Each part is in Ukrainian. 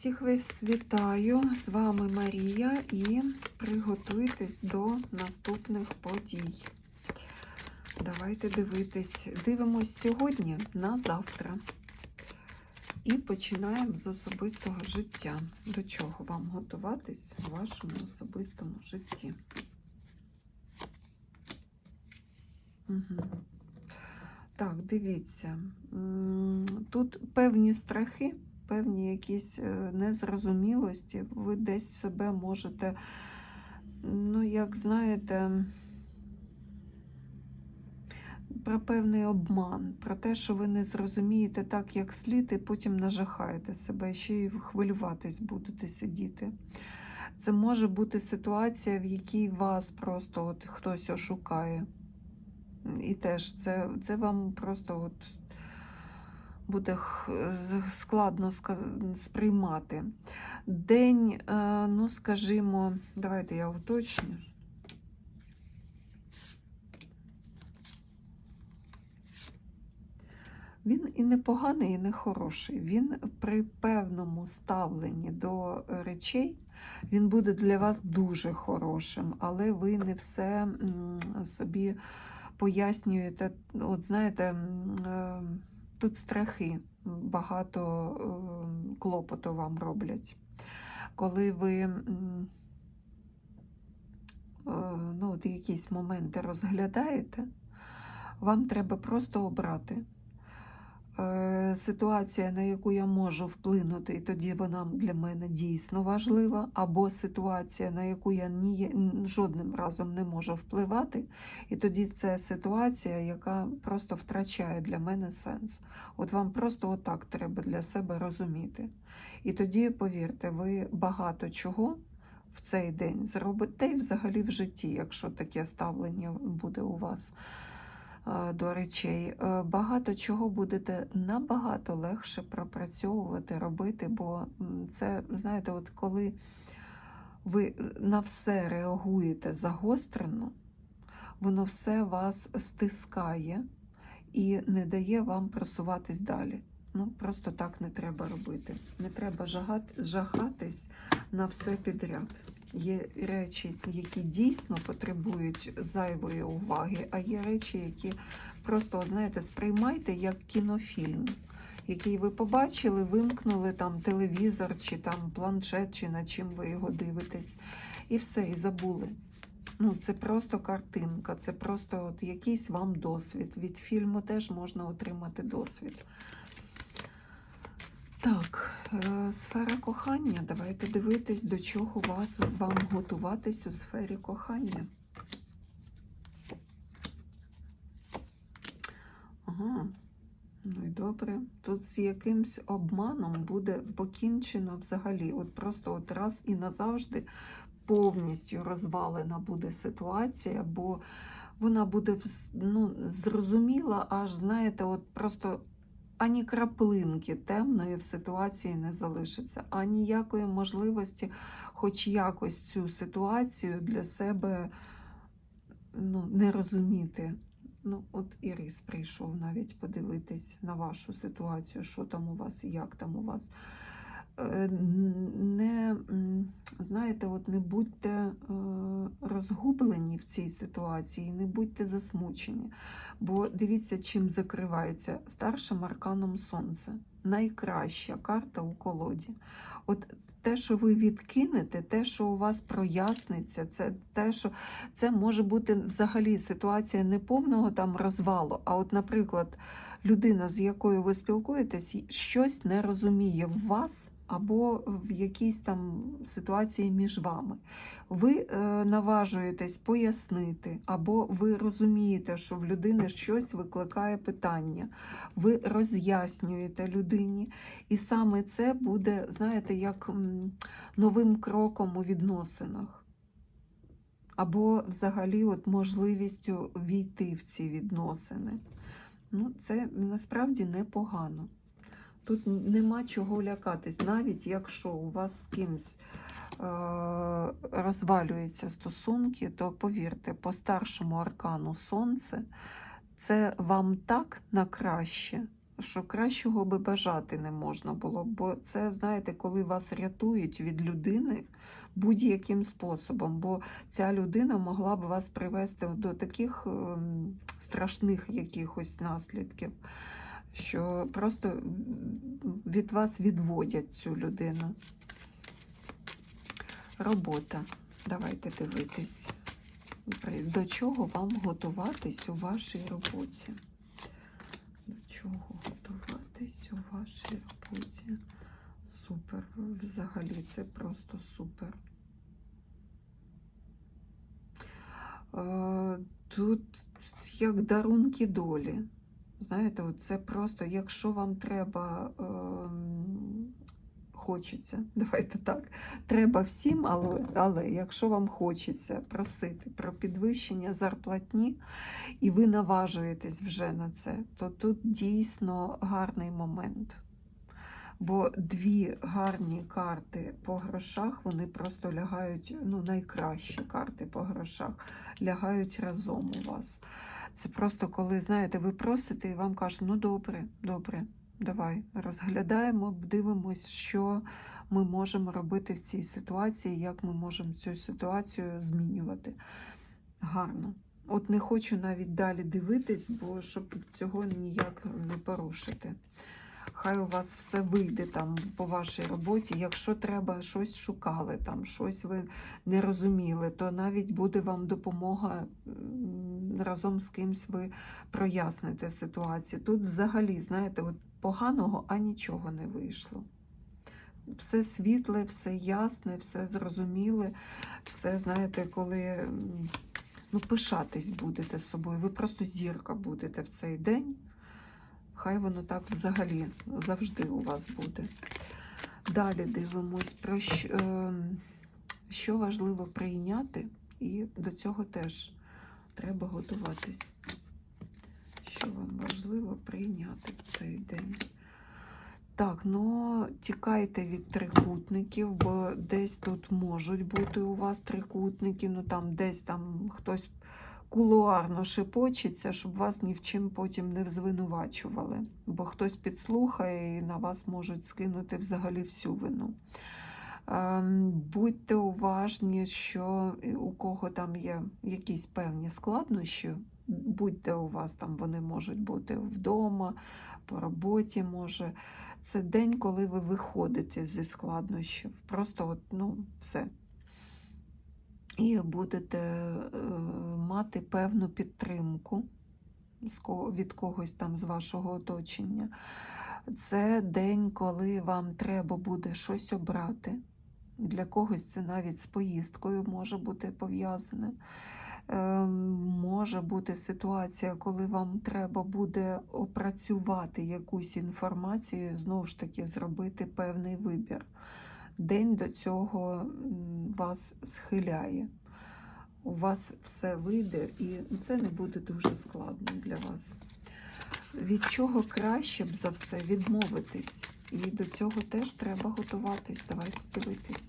Всіх вас вітаю! З вами Марія і приготуйтесь до наступних подій. Давайте дивитись. Дивимось сьогодні на завтра. І починаємо з особистого життя. До чого вам готуватись у вашому особистому житті? Угу. Так, дивіться. Тут певні страхи, певні якісь е, незрозумілості. Ви десь себе можете, ну, як знаєте, про певний обман, про те, що ви не зрозумієте так, як слід, і потім нажахаєте себе, ще й хвилюватись будете сидіти. Це може бути ситуація, в якій вас просто от хтось ошукає. І теж це, це вам просто от буде складно сприймати. День, е, ну скажімо, давайте я уточню. Він і не поганий, і не хороший. Він при певному ставленні до речей він буде для вас дуже хорошим, але ви не все собі пояснюєте. От знаєте, е, тут страхи багато е, клопоту вам роблять. Коли ви е, ну, от якісь моменти розглядаєте, вам треба просто обрати ситуація, на яку я можу вплинути, і тоді вона для мене дійсно важлива, або ситуація, на яку я ні, жодним разом не можу впливати, і тоді це ситуація, яка просто втрачає для мене сенс. От вам просто отак треба для себе розуміти. І тоді, повірте, ви багато чого в цей день зробите і взагалі в житті, якщо таке ставлення буде у вас е, до речей. Е, Багато чого будете набагато легше пропрацьовувати, робити, бо це, знаєте, от коли ви на все реагуєте загострено, воно все вас стискає і не дає вам просуватись далі. Ну, просто так не треба робити. Не треба жахатись на все підряд. Є речі, які дійсно потребують зайвої уваги, а є речі, які просто, знаєте, сприймайте як кінофільм, який ви побачили, вимкнули там телевізор, чи там планшет, чи на чим ви його дивитесь, і все, і забули. Ну, це просто картинка, це просто от якийсь вам досвід. Від фільму теж можна отримати досвід. Так, сфера кохання. Давайте дивитись, до чого вас вам готуватись у сфері кохання. Ага, ну і добре. Тут з якимсь обманом буде покінчено взагалі. От просто от раз і назавжди повністю розвалена буде ситуація, бо вона буде ну, зрозуміла, аж знаєте, от просто ані краплинки темної в ситуації не залишиться, а ніякої можливості, хоч якось цю ситуацію для себе ну, не розуміти. Ну, от Ірис прийшов навіть подивитись на вашу ситуацію, що там у вас, і як там у вас. Знаєте, от не будьте е, розгублені в цій ситуації, не будьте засмучені. Бо дивіться, чим закривається старшим арканом сонце. Найкраща карта у колоді. От те, що ви відкинете, те, що у вас проясниться, це те, що це може бути взагалі ситуація не повного там розвалу. А от, наприклад, людина, з якою ви спілкуєтесь, щось не розуміє в вас або в якійсь там ситуації між вами. Ви е, наважуєтесь пояснити, або ви розумієте, що в людини щось викликає питання. Ви роз'яснюєте людині, і саме це буде, знаєте, як новим кроком у відносинах. Або взагалі от можливістю війти в ці відносини. Ну, це насправді непогано. Тут нема чого лякатись, навіть якщо у вас з кимсь е, розвалюються стосунки, то повірте, по старшому аркану сонце це вам так на краще що кращого би бажати не можна було. Бо це, знаєте, коли вас рятують від людини будь-яким способом. Бо ця людина могла б вас привести до таких ем, страшних якихось наслідків, що просто від вас відводять цю людину. Робота. Давайте дивитись, до чого вам готуватись у вашій роботі. До чого готуватись у вашій роботі? Супер. Взагалі це просто супер. Е, Тут як дарунки долі. Знаєте, це просто, якщо вам треба, ем, хочеться, давайте так, треба всім, але, але якщо вам хочеться просити про підвищення зарплатні, і ви наважуєтесь вже на це, то тут дійсно гарний момент. Бо дві гарні карти по грошах, вони просто лягають, ну, найкращі карти по грошах, лягають разом у вас. Це просто коли, знаєте, ви просите і вам кажуть, ну добре, добре, давай розглядаємо, дивимось, що ми можемо робити в цій ситуації, як ми можемо цю ситуацію змінювати. Гарно. От не хочу навіть далі дивитись, бо щоб цього ніяк не порушити. Хай у вас все вийде там по вашій роботі. Якщо треба щось шукали, там щось ви не розуміли, то навіть буде вам допомога разом з кимсь ви проясните ситуацію. Тут взагалі, знаєте, от поганого, а нічого не вийшло. Все світле, все ясне, все зрозуміле, все, знаєте, коли ну, пишатись будете собою. Ви просто зірка будете в цей день. Хай воно так взагалі завжди у вас буде. Далі дивимось, про що, е, що важливо прийняти, і до цього теж треба готуватись. Що вам важливо прийняти в цей день? Так, ну тікайте від трикутників, бо десь тут можуть бути у вас трикутники, ну там десь там хтось кулуарно шепочеться, щоб вас ні в чим потім не звинувачували. Бо хтось підслухає і на вас можуть скинути взагалі всю вину. Ем, Будьте уважні, що у кого там є якісь певні складнощі, будьте у вас там, вони можуть бути вдома, по роботі може. Це день, коли ви виходите зі складнощів. Просто от, ну, все. І будете е, мати певну підтримку від когось там з вашого оточення. Це день, коли вам треба буде щось обрати. Для когось це навіть з поїздкою може бути пов'язане. Ем, Може бути ситуація, коли вам треба буде опрацювати якусь інформацію, знову ж таки, зробити певний вибір. День до цього вас схиляє. У вас все вийде, і це не буде дуже складно для вас. Від чого краще б за все відмовитись? І до цього теж треба готуватись. Давайте дивитись.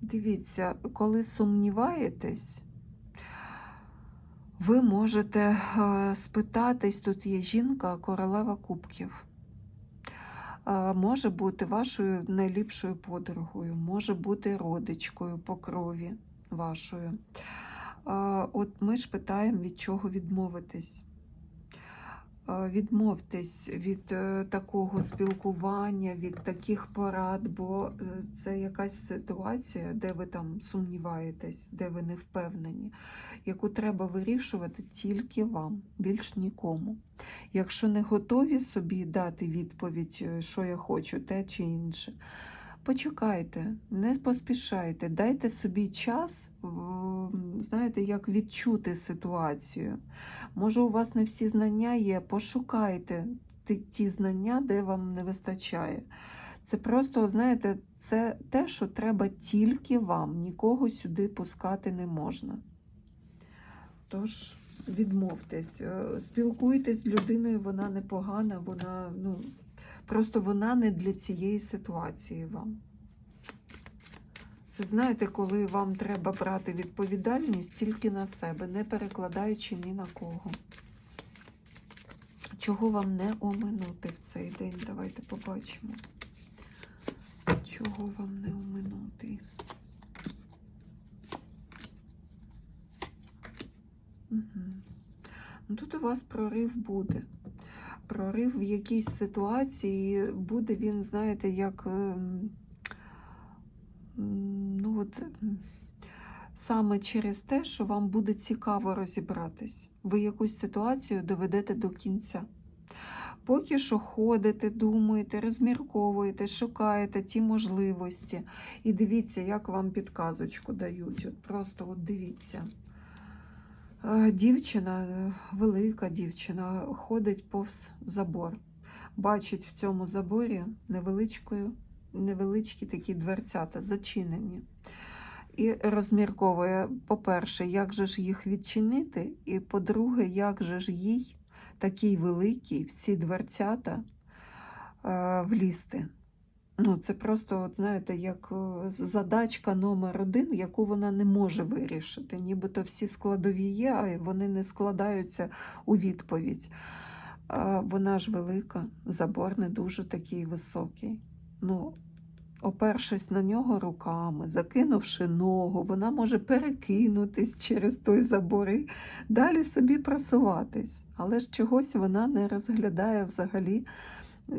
Дивіться, коли сумніваєтесь, ви можете е, спитатись, тут є жінка, королева кубків. Е, Може бути вашою найліпшою подругою, може бути родичкою по крові вашою. Е, От ми ж питаємо, від чого відмовитись. Відмовтесь від е, такого спілкування, від таких порад, бо е, це якась ситуація, де ви там сумніваєтесь, де ви не впевнені, яку треба вирішувати тільки вам, більш нікому. Якщо не готові собі дати відповідь, е, що я хочу, те чи інше, почекайте, не поспішайте, дайте собі час, знаєте, як відчути ситуацію. Може, у вас не всі знання є, пошукайте ті- знання, де вам не вистачає. Це просто, знаєте, це те, що треба тільки вам, нікого сюди пускати не можна. Тож відмовтесь, Е, спілкуйтесь з людиною, вона непогана, вона, ну, просто вона не для цієї ситуації вам. Це знаєте, коли вам треба брати відповідальність тільки на себе, не перекладаючи ні на кого. Чого вам не оминути в цей день? Давайте побачимо. Чого вам не оминути? Угу. Тут у вас прорив буде. Прорив в якійсь ситуації буде він, знаєте, як. ем, Ну, от, саме через те, що вам буде цікаво розібратись. Ви якусь ситуацію доведете до кінця. Поки що ходите, думаєте, розмірковуєте, шукаєте ті можливості. І дивіться, як вам підказочку дають. От просто от дивіться. Е, Дівчина, е, велика дівчина, ходить повз забор. Бачить в цьому заборі невеличкою, невеличкі такі дверцята, зачинені. І розмірковує, по-перше, як же ж їх відчинити, і по-друге, як же ж їй, такій великій, в ці дверцята е, влізти. Ну, це просто, от, знаєте, як е, задачка номер один, яку вона не може вирішити. Нібито всі складові є, а вони не складаються у відповідь. Вона ж велика, забор не дуже такий високий. Ну, опершись на нього руками, закинувши ногу, вона може перекинутись через той забор і далі собі просуватись. Але ж чогось вона не розглядає взагалі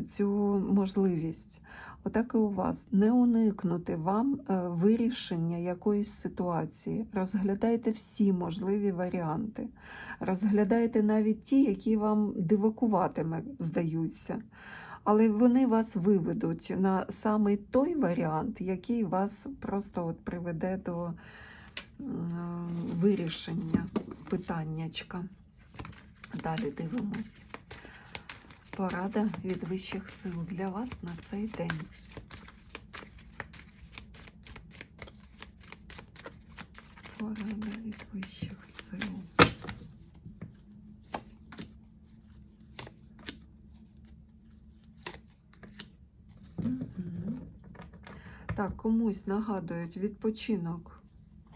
цю можливість. Отак і у вас не уникнути вам е, вирішення якоїсь ситуації. Розглядайте всі можливі варіанти. Розглядайте навіть ті, які вам дивакуватиме, здаються. Але вони вас виведуть на саме той варіант, який вас просто от приведе до вирішення питаннячка. Далі дивимось. Порада від вищих сил для вас на цей день. Порада від вищих сил. Так, комусь нагадують відпочинок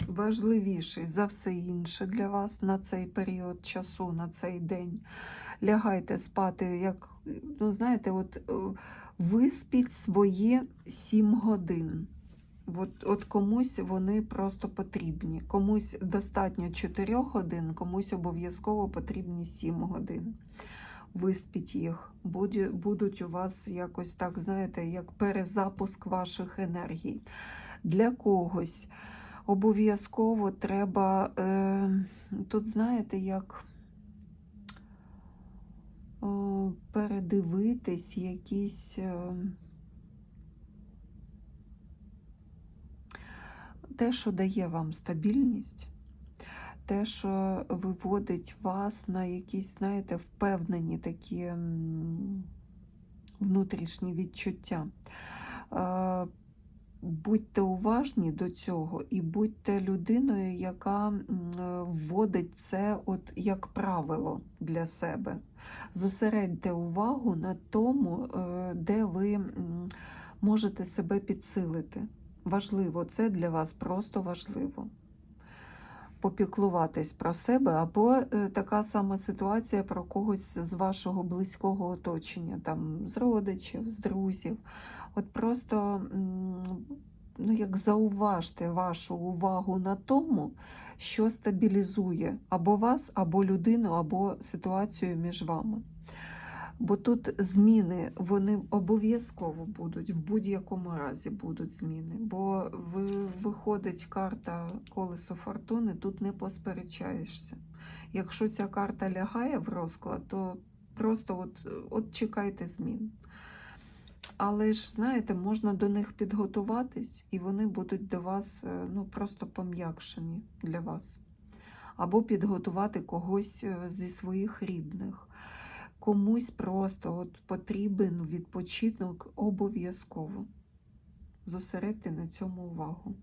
важливіший за все інше для вас на цей період часу, на цей день. Лягайте спати, як, ну, знаєте, от е, виспіть свої 7 годин. От, от комусь вони просто потрібні. Комусь достатньо 4 годин, комусь обов'язково потрібні 7 годин. Виспіть їх. Будуть у вас якось так, знаєте, як перезапуск ваших енергій. Для когось обов'язково треба, е, тут, знаєте, як передивитись якісь. Е, те, що дає вам стабільність, те, що виводить вас на якісь, знаєте, впевнені такі внутрішні відчуття. Будьте уважні до цього і будьте людиною, яка вводить це от як правило для себе. Зосередьте увагу на тому, е, де ви можете себе підсилити. Важливо, це для вас просто важливо. Попіклуватись про себе, або е, така сама ситуація про когось з вашого близького оточення, там, з родичів, з друзів. От просто ну, як зауважте вашу увагу на тому, що стабілізує або вас, або людину, або ситуацію між вами. Бо тут зміни, вони обов'язково будуть, в будь-якому разі будуть зміни. Бо виходить карта колесо фортуни, тут не посперечаєшся. Якщо ця карта лягає в розклад, то просто от, от чекайте змін. Але ж, знаєте, можна до них підготуватись, і вони будуть до вас е, ну, просто пом'якшені для вас. Або підготувати когось е, зі своїх рідних. Комусь просто от потрібен відпочинок обов'язково. Зосередьте на цьому увагу.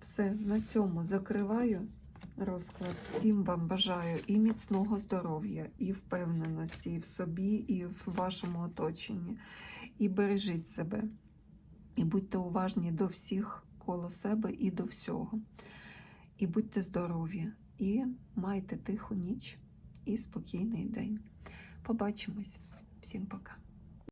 Все, на цьому закриваю розклад. Всім вам бажаю і міцного здоров'я, і впевненості, і в собі, і в вашому оточенні. І бережіть себе. І будьте уважні до всіх, навколо себе і до всього. І будьте здорові, і майте тиху ніч і спокійний день. Побачимось. Всім пока.